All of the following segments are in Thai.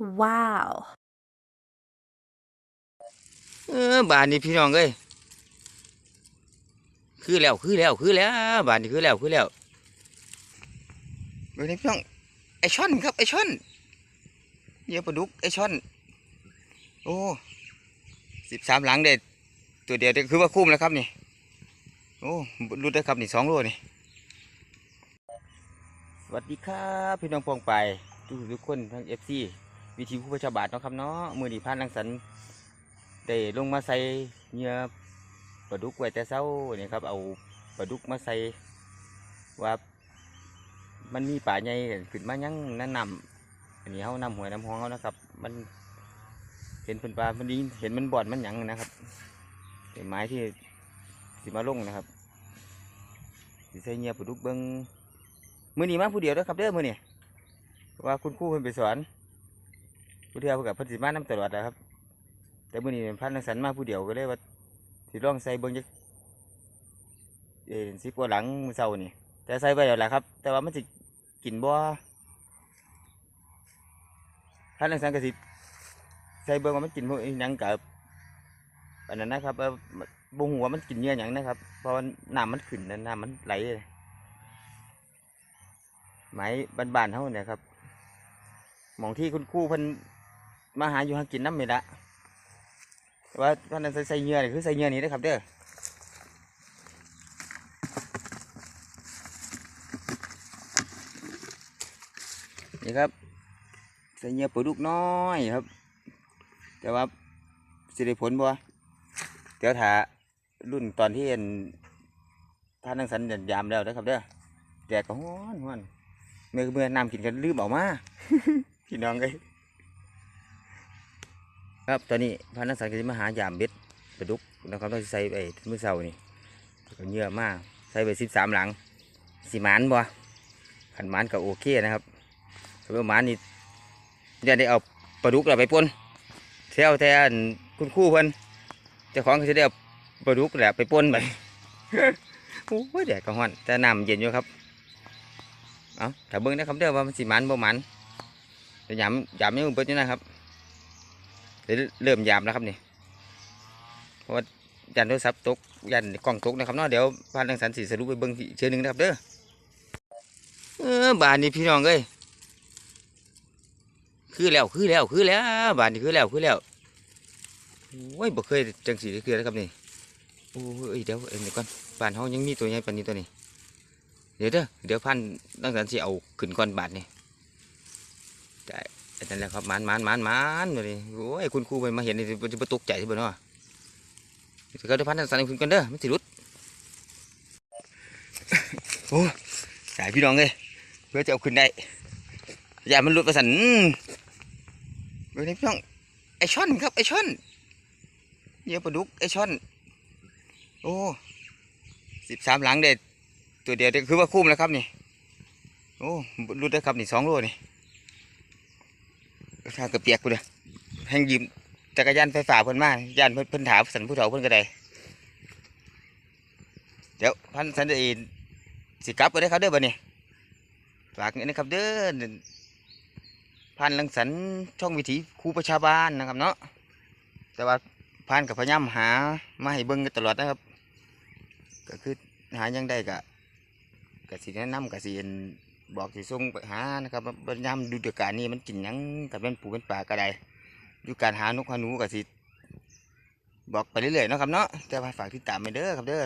Wow. เออบานนี้พี่น้องเอ้ยคือแล้วคือแล้วคือแล้วบานนี้คือแล้วคือแล้วเดี๋ยวนี้พี่น้องไอช่อนครับไอช่อนเยี่ยปลาดุกไอช่อน โอ้สิบสามหลังเด็ดตัวเดียวเด็ดคือว่าคุ้มแล้วครับนี่โอ้รุดได้ครับนี่สองโลนี่สวัสดีครับ พี่น้องปองไปทุกทุกคนทั้งเอฟซี วิธีผู้ประชาบาทเนาะครับเนาะมือดีพานลังสรรค์ได้ลงมาใส่เหงื่อปลาดุกไว้แต่เช้านี่ครับ เอาปลาดุกมาใส่ว่ามันมีป่าใหญ่ขึ้นมายังนั่นนำอันนี้เขานำหวยน้ำห้องเขานะครับ มันเห็นเป็นปลามันดีเห็นมันบอนมันหยังนะครับเป็นไม้ที่สิมาลงนะครับสิใส่เงื่อปลาดุกเบิ้งมือนี้มาผู้เดียวเด้อครับเด้อมือนี้ว่าคุณครูเพิ่นไปสอน ผู้เดียววกับพิ่นสิมานํตลอดนะครับ แต่เมื่อนี้พันนักสันมาผู้เดียวก็เลยว่าสิลองใส่เบิ้งจักเอ็นสิกว่าหลังมือเช้านี่แต่ใส่ไปแล้วแหละครับ แต่ว่ามันสิกินบ่พันนักสันก็สิใส่เบิ้งว่ามันกินพวกอิหยังกับอันนั้นนะครับเออบ่หัวมันกินเนื้อหยังนะครับเพราะน้ำมันขึ้นนะน้ำมันไหลเลยไม้บานๆเท่านี่ยครับมองที่คุณครู่เพิ่น มาหาอยู่หากินน้ำไม่ละแต่ว่าท่านนั้นใส่ใส่เหงื่อนี่คือใส่เหงื่อนี่นะครับเด้อนี่ครับใส่เหงื่อปลาดุกน้อยครับ แต่ว่าสิได้ผลบ่เดี๋ยวถ้ารุ่นตอนที่เห็นท่านนังสันเดินยามแล้วนะครับเด้อแดดก็ฮ้อนฮ้อนเมื่อเมื่อน้ำกินกันลืมออกมาพี่น้องเอ้ย ครับ ตอนนี้พระนักสันก็จะมาหายามเบ็ดปลาดุกนะครับต้องใส่ไปมือเช้านี่ก็เยอะมากใส่ไปสิบสามหลังสีหมานบ่ขันหมานก็โอเคนะครับสำหรับหมานนี่จะได้เอาปลาดุกเราไปปนเที่ยวแทนคุณคู่เพิ่นเจ้าของจะได้เอาปลาดุกแหละไปปนไปโอ้ยแดดก็ฮ้อนแต่น้ำเย็นอยู่ครับเอาถ้าเบิ่งนะครับเด้อว่ามันสีหมานบ่หมานเดี๋ยามยามนี้มันเปิดอยู่นะครับ เริ่มยามแล้วครับนี่เพราะว่ายันโทรศัพท์ตกยันกล้องตกนะครับเนาะเดี๋ยวพานทางสันสีสรุปไปเบิ้งอีกเชือหนึงนะครับเด้อเออบานนี้พี่น้องเอ้ยคือแล้วคือแล้วคือแล้วบานนี้คือแล้วคือแล้วโอ้ยบ่เคยจังสีคือแล้วครับนี่โอ้ยเดี๋ยวเอ็นเดี๋ยวก่อนบานเขายังมีตัวใหญ่ปานนี้ตัวนี้ เดี๋ยวเด้อเดี๋ยวพันทางสันสีเอาขึ้นก่อนบาทนี่ อันนั้นแหละครับมันมันมันมันเลยโอ้ยคุณครูไปมาเห็นนี่จะตกใจที่บ่เนาะจะก็ได้พันธสันคุณกันเด้อมันสิรุดโอ้สายพี่น้องเลยเพื่อจะเอาขึ้นได้อย่ามันหลุดไปสันเดี๋ยวนี้พี่น้องไอช่อนครับไอช่อนเยี่ยปลาดุกไอช่อน โอ้สิบสามหลังเด็ดตัวเดียวเด็ดคือว่าคุ้มแล้วครับนี่โอ้รุดได้ครับนี่สองโลนี่ ถ้าเกระเปียกกูเด้อให้ยืมจักรยานไฟฟ้าเพิ่นมาย่านเพิ่นเพิ่นถามสันผู้เฒ่าเพิ่นก็ได้เดี๋ยวพันสันจะสิกลับก็ได้ครับเด้อบัดนี้ฝากนี่นะครับเด้อพันลังสันช่องวิถีครูประชาบาลนะครับเนาะแต่ว่าพันกับพยายามหามาให้เบิ่งกันตลอดนะครับ ก็คือหายังได้ก็ก็สิแนะนำก็สิเห็น บอกสิส่งไปหานะครับว่าพยายามดูเดือการนี้มันกินหยังกับเป็นปูเป็นปลาก็ได้อยู่การหานกหาหนูก็สิบอกไปเรื่อยๆเนาะครับเนาะแต่ว่าฝากติดตามไปเด้อครับเด้อ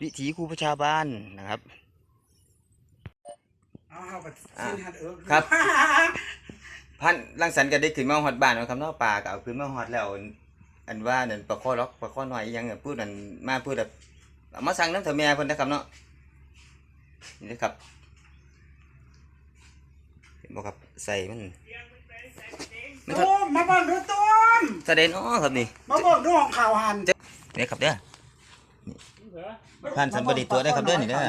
วิถีครูประชาบ้านนะครับเอาเอาไปสิ้นหัดเอิกครับพันรังสรรค์ก็ได้ขึ้นมาฮอดบ้านเนาะครับเนาะปลาก็เอาขึ้นมาฮอดแล้วอันว่านั่นปลาข้อล็อกปลาข้อน้อยอิหยังเนี่ยพูดนั่นมาพูดแบบเอามาสั่งน้ำเถอะแม่เพิ่นนะครับเนาะนี่นะครับ เห็นบ่ครับใส่มันมันตุ้มมาบอกดูตุ้มแสดงเนาะครับนี่มาบอกดูของข่าวหันนี่ครับเด้อผ่านสันบดีตัวได้ครับเด้อนี่เด้อ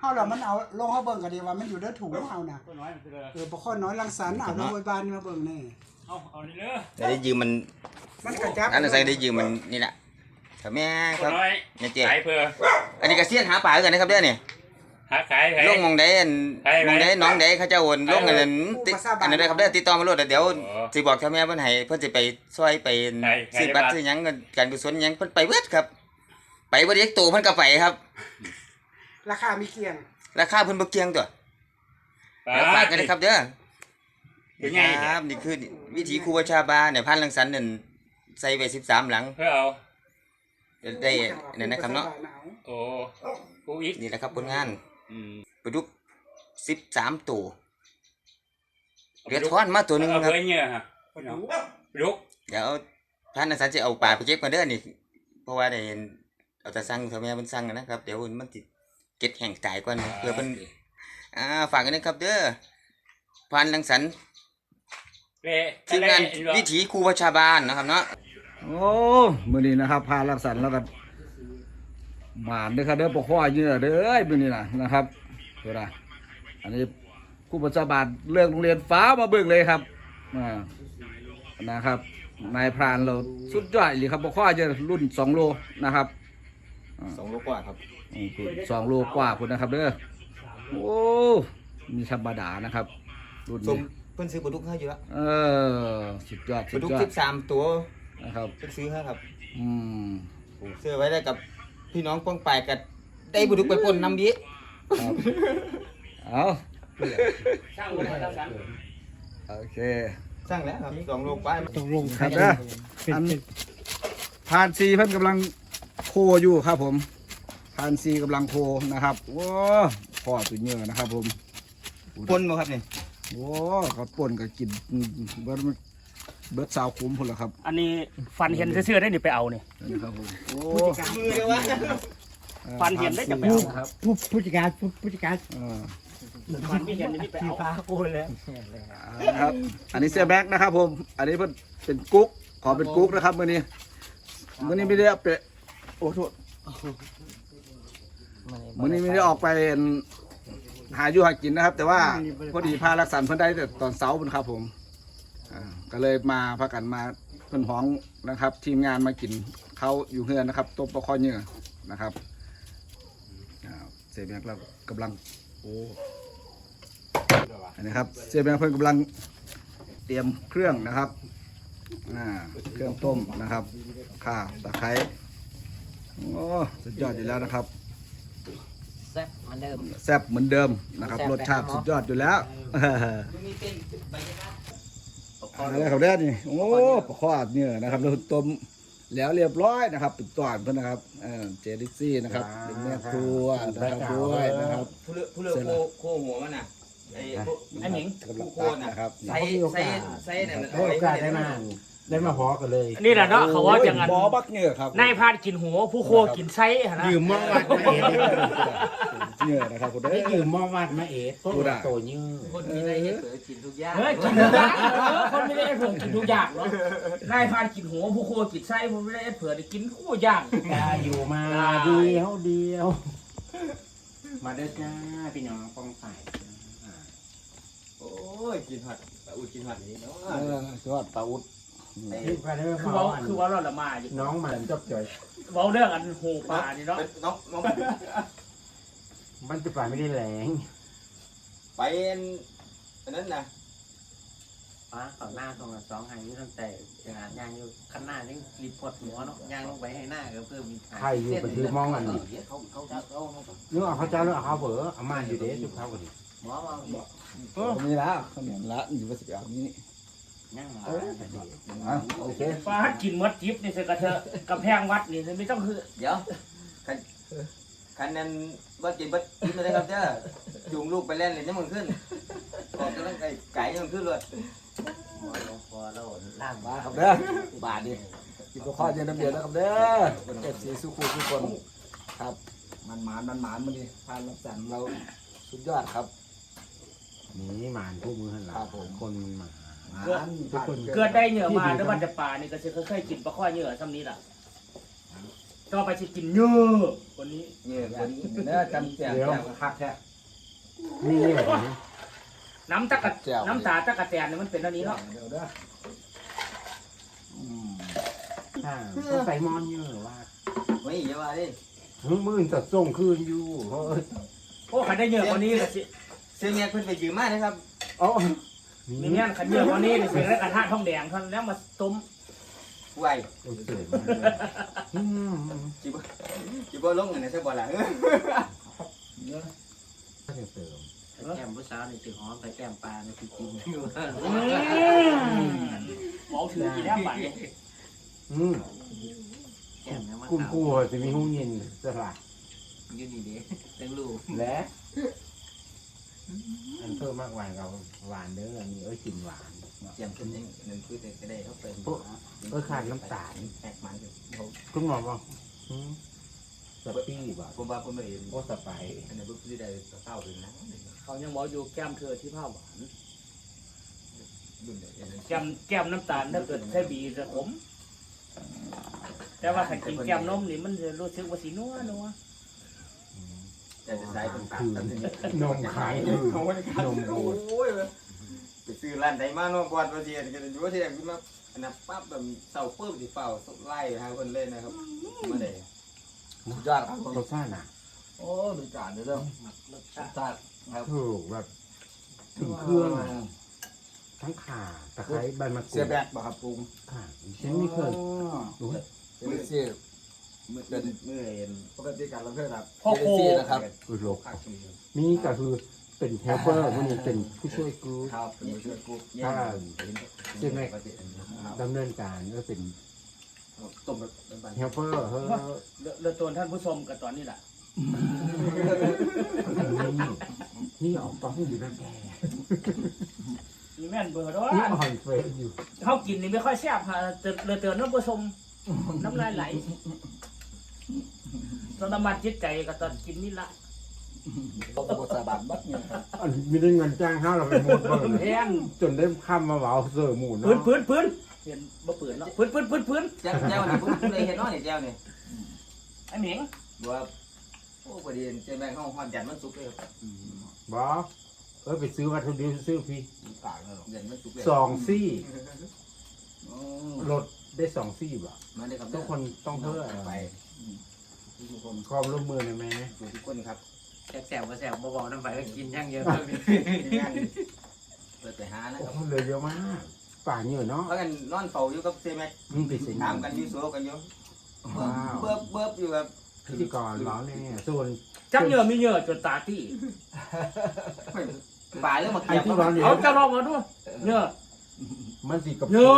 เฮาแล้วมันเอาลงเฮาเบิ่งก็ดีว่ามันอยู่เด้อถุงเฮาน่ะก็น้อยมันจะเลยเออบ่ค่อยน้อยรังสรรค์เอาโรงพยาบาลมาเบิ่งนี่เอาเอานี่เด้อแต่ได้ยืมมันมันกระจับอันนั้นใส่ได้ยืมมันนี่แหละครับแม่คก็รับน้อยเนี่ยเจ๊ใส่เพื่ออันนี้ก็เสียนหาปลาคือกันนะครับเด้อนี่ห หาขายไผ ลงหมองใดอันไปไปหมองใดหน้องใดเขาเจะโอนลงอันนั้นติดอันนั้นได้ครับเด้อติดต่อมาโลดเดี๋ยวโอ้สิบอกเจ้าแม่เพิ่นให้เพิ่นสิไปซอยไปใช่ใช่ซื้อบัตรบัตรซื้อหยังเงินการกุศลหยังเพิ่นไปเบิดครับ ไปบ่ได้ยักตัวเพิ่นก็ไปครับ ราคามีเคียง ราคาเพิ่นบ่เกี่ยงตัวปาเดี๋ยวฝากกันนะครับเด้อเป็นไงคเนี่ยรับนี่คือวิถีครูประชาบาเนี่ยพันลังสันนั่นใส่ไว้13 หลังเพื่อเอา ได้นั่นนะครับเนาะโอ้กูอีก นี่แหละครับผลงานอืม ปลาดุก13ตัวเหลือท้อนมาตัวหนึงเอาครับเพื่อเงี้ยฮะลุกเดี๋ยวพันลังสันจะเอาปลาไปเก็บกันเด้อนี่เพราะว่าได้เอาแต่สั่งเท่าแม่เพิ่นสั่งนะครับ เดี๋ยวมันสิเก็ดแห้งตายก่อนเพื่อเพิ่นอ่าฝากกันนะครับ เด้อพันลังสันเละทีมงานวิถีครูประชาบาลนะครับเนาะโอ้มื้อนี้นะครับพารักษาแล้วก็ หมานเด้อครับเด้อปกข้อเยอะเด้อมื้อนี้น่ะนะครับเด้อนะอันนี้ครูประจาบาลเลือกโรงเรียนฟ้ามาเบิ่งเลยครับอ่านะครับนายพรานเราสุดยอดเลยครับปกข้อเยอะรุ่น2โลนะครับสองโลกว่าครับอืมสองโลกว่าคุณนะครับเด้อโอ้มีธรรมดานะครับรุ่นสมนี้เพิ่นซื้อปลาดุกให้อยู่แล้วเออสุดยอดปสุลาดดุกยอดสิบสามตัวนะครับเพิ่นซื้อให้ครับ อืมซื้อไว้ได้กับ พี่น้องป้องไปกันได้ปลาดุกไปปนน้ำดีครับเอาช่างมันช่างกันโอเคสร้างแล้วครับสองโลกว่าตกลงครับนะอันพานซีเพิ่นกำลังโคอยู่ครับผมพานซีกำลังโคนะครับว้าพ่อตัวเนื้อนะครับผมปนบ่ครับนี่ว้าเขาป่นก็กิน เบิดเบิดสาวคุ้มพุ่นละครับอันนี้ฟันเห็นเสื้อๆได้นี่ไปเอาเนี่ยนี่ครับผมโอ้มือเดียววะฟันเห็นได้จะไปเอาครับผู้ผู้จัดการผู้ผู้จัดการเออฟันไม่เห็นนี่ไปสีเอาฟ้าโกนแล้วนะครับ อันนี้เสียแบ็กนะครับ ผม อันนี้เพิ่นเป็นกุ๊กขอเป็นกุ๊กนะครับมื้อนี้มื้อนี้ไม่ได้เอาไปโอ้โทษมื้อนี้ไม่ได้ออกไปหาอยู่หากินนะครับ แต่ว่าพอดีพารักษาเพิ่นได้แต่ตอนเช้าเพิ่นครับ ผมอ่า ก็เลยมาพากันมาเพิ่นห้องนะครับ ทีมงานมากินเขาวอยู่เฮือนนะครับต้มปลาคอเหยื่อนะครับอ่าเสียแบ็กเรากำลังโอ้อันนี้ครับเสียแบ็กเพิ่นกำลังเตรียมเครื่องนะครับอ่าเครื่องต้มนะครับข่าตะไคร้โอ้สุดยอดอยู่แล้วนะครับ แซ่บเหมือนเดิม แซ่บเหมือนเดิมนะครับแซ่บรสชาตินะครับสุดยอดอยู่แล้ว อะไรครับแด้นี่ โอ้ปลาข้อเนี่ยนะครับเราต้มแล้วเรียบร้อยนะครับปิดตอนเพื่อนนะครับเออเจดิซี่นะครับเป็นแม่ครัวนะครับด้วยนะครับผู้เลือกผู้เลือกโคโคหัวมันน่ะไอ้พวกไอ้หมิงกำลังตัดนะครับใส่ใส่ใส่นั่นได้โอกาสได้มา ได้มาพอกันเลยนี่แหละเนาะเขาว่าอย่างนั้นบอบักเนี่ยครับนายพานกินหัวผู้โคกินไส้หั่นนะยืมมอวัดมาเอ็ดเนี่ยนะครับคุณได้ได้ยืมมอวัดมาเอ็ดพวกโตยืมคนมีอะไรเห็ดเปิดกินทุกอย่างเฮ้ยกินทุกอย่างเออคนไม่ได้ให้เผื่อกินทุกอย่างเนาะนายพานกินหัวผู้โคกินไส้ผมไม่ได้ให้เผื่อได้กินคู่อย่างตาอยู่มาเดียวเดียว มาเด้อจ้าพี่น้องป้องฝ่ายโอ้ยกินหัดอุดกินหัดนี่เนาะเออสุดยอดปลาอุด คือว่าเด้อคือเมาเว้าอันคือเว่าเราละมาอยู่น้องมันจบจ่อย เว้าเรื่องอันหูปลานี่เนาะน้องน้องมันจะปลาไม่ได้แรงไปอันนั้นน่ะฟ้าต่อหน้าตรงกับสองหางอยู่ตั้งแต่งานย่างอยู่ข้างหน้านี่รีพอร์ตหัวเนาะย่างลงไปให้หน้าก็เพิ่มมีใครอยู่ไปถือมองอันนี้เขาเขาเขาเขานึกเอาเขาเจ้าหรือเอาเขาเบอเอามาอยู่เด้จุดเขาก็ดีหมอมาบอกมีแล้วเขาเหนียวละอยู่ว่าสิบเอานี้ย่างมาอะโอเคปลากินมดจิ๊บนี่สิกระเทอะกำแพงวัดนี่ไม่ต้องคือเดี๋ยวคันคันนั้นบ่กินบ่กินมาได้ครับเจ้าจูงลูกไปเล่นเลยจะมึงขึ้นออกกำลังกายไก่ยังขึ้นเลยหมอลงคอแล้วล่างมามาครับเด้อบาทดิกินปลาข้อเย็นน้ำเดือดนะครับเด้อเจ็บสีสุขุทุกคนครับมันหมานมันหมานมันนี่พานรับสันเราสุดยอดครับนี่หมานพวกมือหันหลังคนมันมาหมาน ทุกคนเกิดได้เหงื่อมาแล้วมันจะปลานี่ก็จะค่อยๆกินปลาข้อเหงื่อซ้ำนี้ล่ะต่อไปจะกินเยอะกว่านี้เนี่ยคนนี้เนื้อจำแจ่มเดี๋ยวคักแท้นี่เนี่ยน้ำตะกะน้ำตาตะกะแตนนี่ยมันเป็นอันนี้เนาะเดี๋ยวเด้ออืมต้องใส่มอนเยอะว่าไม่อย่าว่าดิมือมือจะส่งคืนอยู่เฮ้ยโอ้ขันได้เยอะกว่านี้ก็สิเสียเมียเพิ่นไปยืมมานะครับอ๋อ มีเงี้ยขันเยอะกว่านี้นี่สิแล้วกระทะทองแดงเท่านั้นแล้วมาต้มไหวโอเคมากเลยอืมจิบ่จิบ่ลงเงินในซะบ่ล่ะเออถ้าจะเติมแก้มผู้สาวนี่ถือหอมไปแก้มปลาในที่กินอยู่อืมหมอถือกี่แล้วบัดนี้อืมแก้มยังมากุ้งขาวกู้จะมีหูยินสลัดอยู่นี่เด้ตั้งลูกและ อันเพิ่มมากหวานกับหวานเด้ออันนี้เอ้ยกินหวานเจียมขึ้นยังนึงคือก็ได้เขาไปเอ้ยขาดน้ำตาลแตกมันเขาคุณหมอบอกอืมสปี้บอกผมว่าผมไม่เห็นโอ้สไปร์อันนี้บ่คือได้เข้าถึงนะเขายังบอกอยู่แก้มเธอที่ผ้าหวานรุ่นเดียวกันแก้มแก้มน้ำตาลถ้าเกิดใช้บีจะขมแต่ว่าถ้ากินแก้มนมนี่มันจะรู้สึกว่าสีนัวนัว แต่จะใช้เป็นปากคืตันนี้อนมขายคือนมโอบูด้ยไปซื้อร้านใดมาเนาะบอดบ่เทียนกันอยู่ว่าเทียนขึ้นมาอันนั้นปั๊บแบบเศร้าปึ๊บสิเฝ้าไล่หาคนเล่นนะครับมาได้ยอดครับรสชาติน่ะโอ้ดูจานเรื่องรสชาติครับถูกแบบถึงเครื่องทั้งข่าตะไคร้ใบมะกรูเสียดแบกบ่ครับปรุงค่ะฉันไม่เคยรู้เป็นเสีย เป็นเมื่อเห็นปกติการรับเพื่อนครับพ่อโคเสียนะครับคือโลกภาคชีวิตนี่ก็คือเป็นเฮลเปอร์มันนี่เป็นผู้ช่วยกูครับเป็นผู้ช่วยกุ๊กถ้าใช่ไหมดำเนินการก็เป็นต้มแบบบ้านเฮลเปอร์เฮ้อเรือตัวท่านผู้ชมกับตอนนี้แหละนี่นี่ออกต้องอยู่นะแกมีแม่นเบอร์ด้วยนี่อ่อนเฟรอยู่เขากินนี่ไม่ค่อยแซ่บค่ะเตือนเตือนท่านผู้ชมน้ำลายไหล ตอนน้ำมันจิตใจกับตอนกินนี่ละต้มบดสาบันบัดเนี่ยอันมีได้เงินจ้างห้าเราไปหมดเบิ่งแพงจนได้ข้ามมาเหวาเสือหมูพื้นเนาะพื้นพื้นเห็นบ่ปืนเนาะพื้นพื้นพื้นพื้นเจ้าเจ้านี่ผมเลยเห็นน้อยนี่เจ้านี่ไอ้เหม่งว่าโอ้ประเด็นเจ้าแม่ห้องหอดยันมันสุกเลยบอเออไปซื้อวัตถุดิบซื้อพี่ต่างกันหรอยันมันสุกเลยสองซี่อ๋อรถได้สองซี่บ่มาเลยครับทุกคนต้องเพิ่มไป ทุกคนความร่วมมือนะแม่ทุกคนครับแสบก็แสบเบาๆน้ำไฟก็กินย่างเยอะงานเปิดไปหานะโอ้ครับโหเหลยเยอะมากป่าเยอะเนาะเพราะกันนอนเฝ้าอยู่กับเซแม็กมึงไปสิงถามกันอยู่โซกันอยู่ว้าวเบิบเบิบอยู่แบบพิธีกรร้อนแน่ส่วนจักเหงื่อมีเหงื่อจนตาตี้ป่าเรื่องมาไอ้เก็บที่ร้อนเนี่ยเอาจะลองมาดูเหงื่อมันสิกับเหงื่อ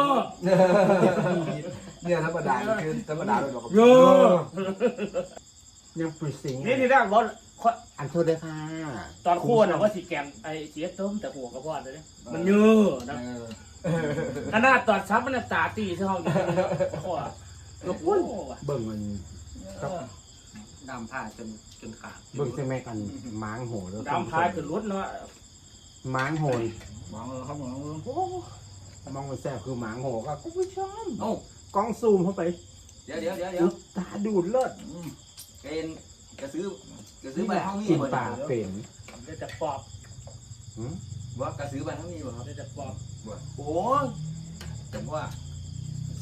เนี่ยธรรมดาคือธรรมดาเลยบอกเหงื่อยังปริสิงนี่ที่แรกรถอันโทษด้วยค่ะตอนคั่วน่ะว่าสีแกงไอ้เสียต้มแต่หัวกระเพาะเลยเนี่ยมันเหงื่อนะขนาดตอนซับมันนะตาตี้ใช่ห้องอยู่ข้อก็ปุ้นว่ะเบิ่งมันดำผ้าจนจนขาดเบิ่งใช่ไหมกันม้างโหแล้วดำพายขึ้นรถเนาะม้างโหยมองเลยครับมองเลยมองมันแซ่บคือม้างโหก็คุณผู้ชมโอ้ กล้องซูมเข้าไปเดี๋ยวเดี๋ยวเดี๋ยวเดี๋ยวตาดูดเลิศเกณฑ์กระซื้อกระซื้อบ้านห้องนี้กินบ่ปลาเป็นเดี๋ยวจะปอบว่ากระซื้อบ้านห้องนี้บ่ครับเดี๋ยวจะปอบโอ้ผมว่า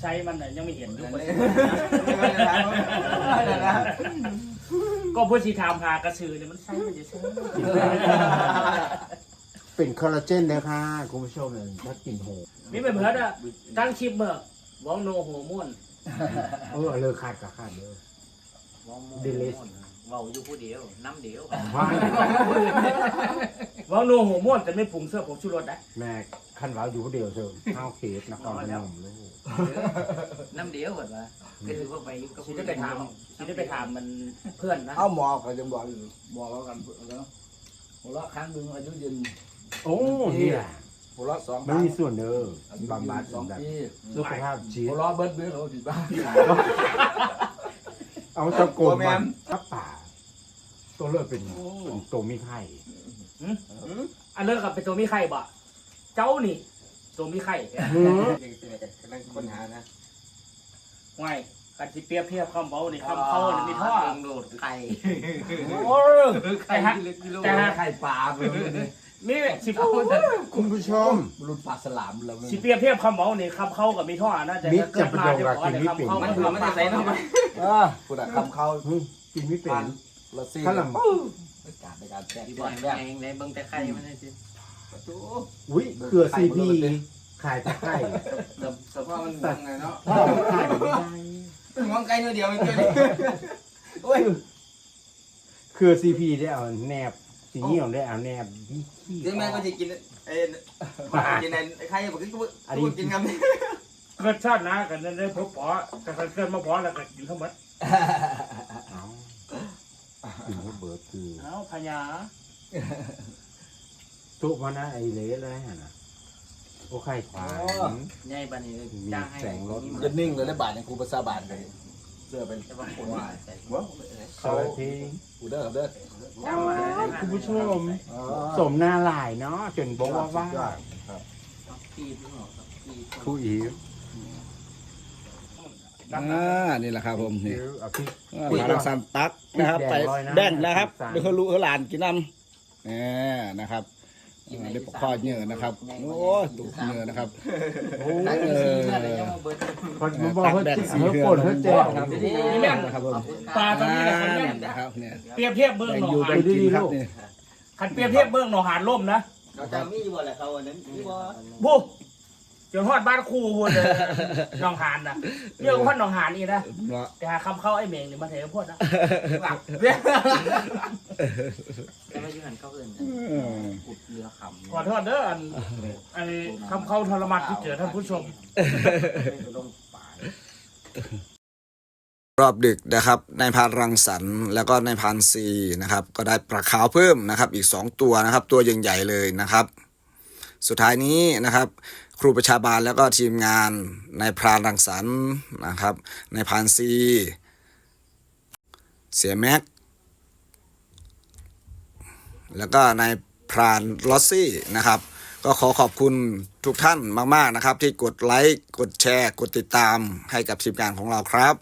ใช้มันน่ะยังไม่เห็นเดี๋ทุยกวคนนะก็พูดสีถามหากระสือเนี่ยมันใช้มันจะใช้เป็นคอลลาเจนเลยค่ะคุณผู้ชมเลยถ้ากินโหมีไม่เหมือนอะตั้งคลิปเมื่อ วองโนโฮอร์โมนเออเลยขาดกับขาดเลยดิลิสเบาอยู่ผู้เดียวน้ำเดียวว่าวองโนโฮอร์โมนแต่ไม่ปรุงเสื้อผมชูรสนะแม่ขั้นเราอยู่คนเดียวเถอะข้าวเค้กนครพนมลูกน้ำเดียวเหรอวะก็ถือว่าไปก็ชีได้ไปถามชีได้ไปถามมันเพื่อนนะเอาหมอก็ยังบอกอยู่บอกแล้วกันแล้วหัวเราะครั้งหนึ่งอายุยืนโอ้เนี่ย หัวเราะสองมันมีส่วนเด้อบำบัดสองแบบปีสุขภาพชีวิหัตวเราะเบิดเบิดเขาผิดบ้างเอาตะโกนมันถ้าป่า ตัวเลือกเป็นเป็นตัวมีไข่อันเลิกกับเป็นตัวมีไข่บ่เจ้านี่ ตัวมีไข่เนื้อกำลังค้นหานะห่วยกันที่เปรียบเทียบคำเบานี่คำเขาเนี่ยมีท่อ โดดไข่โอ้ยแต่ฮะแต่ฮะไข่ปลาไปเลย นี่สิบคุณผู้ชมรุ่นปลาสลามเราสิเปรียบเทียบคำเบานี่คำเขากับมีท่อนะแต่มิตรถ้าเกิดมาเดี๋ยวก่อนจะเนี่ยเป็นคำเขามันเผื่อมันจะใส่เนาะมันอ่าคุณอะคำเข้าเฮ้ยกินไม่เป็นละซี่ถ้าลำการในการแจกที่แจบ่อยกแม่งเลยเบิ่งแต่ไข่มันให้สิอุ้ยเกลือซีพีขายตะไคร้แต่แต่ว่ามันยังไงเนาะพ่อขายไม่ได้มองไกลนิดเดียวมันเกินโอ้ยเกลือซีพีได้เอาแนบ สีเหี่ยวได้เอาแนบดีขี้เดี๋ยวแม่ก็จะกินเอ็นกินในใครบอกกินกูกินกันเกิดชาติหนะกันนั่นเลยพบปอแต่คันเกิดมาพอแล้วก็อยู่ทั้งหมดเอาถึงเบิร์ดคือเอ้าพญาทุกวันนะไอ้เละอะไรน่ะโอ้ไข่ควายใหญ่ปานนี้เลยจ้างให้แสงรถจะนิ่งเลยได้บาทอย่างกูภาษาบาทเลยเสื้อเป็นแต่ว่าคนใส่ว้าวเขาเพลงกูเด้อเด้อจ้างมาได้คุณผู้ชม สมหน้าหลายเนาะจนบอกว่าว่าปีเพิ่งออกครับปีครูอีฟอ่านี่แหละครับผมนี่เอาพี่หมาลักสันตักนะครับไปแบ่งนะครับเดี๋ยวเขารู้เขาหลานกินน้ำเนี่ยนะครับได้ปกข้อเนื้อนะครับ โอ้ตูดเนื้อนะครับโอ้ตั้งเอสี่อ คนมาบอกเขาจิเขาปนเขาแจกครับนี่แม่นครับผมปลาตอนนี้แหละคนแม่งนะครับเนี่ยเปรียบเทียบเบื้องแบ่งหนออยู่หาแบ่นงกินครับนี่คันเปรียบเทียบเบื้องหนอหานล่มนะเราจะมีบ่แหละเขาอันนั้นมีบ่บูจนฮอดบ้านครูพูดเลยหนองหานนะเรียกว่าหนองหานนี่นะเนาะแต่หาคำเข้าไอ้เมงนี่มาเถอะพูดนะแต่ว่าอยู่หันเข้าเอื่นเออขุดเรือขำขอโทษเด้ออันไอ้คำเข้าทรมานที่เจอท่านผู้ชม ลง อบดึกนะครับนายพานรังสรรค์แล้วก็นายพานซีนะครับก็ได้ปลาขาวเพิ่มนะครับอีก 2 ตัวนะครับตัวใหญ่ๆเลยนะครับ สุดท้ายนี้นะครับ ครูประชาบาลแล้วก็ทีมงานนายพรานรังสรรค์นะครับนายพานซีเสียแม็กแล้วก็นายพรานลอสซี่นะครับ ก็ขอขอบคุณทุกท่านมาก ๆ นะครับ ที่กดไลค์ กดแชร์ กดติดตามให้กับทีมงานของเราครับ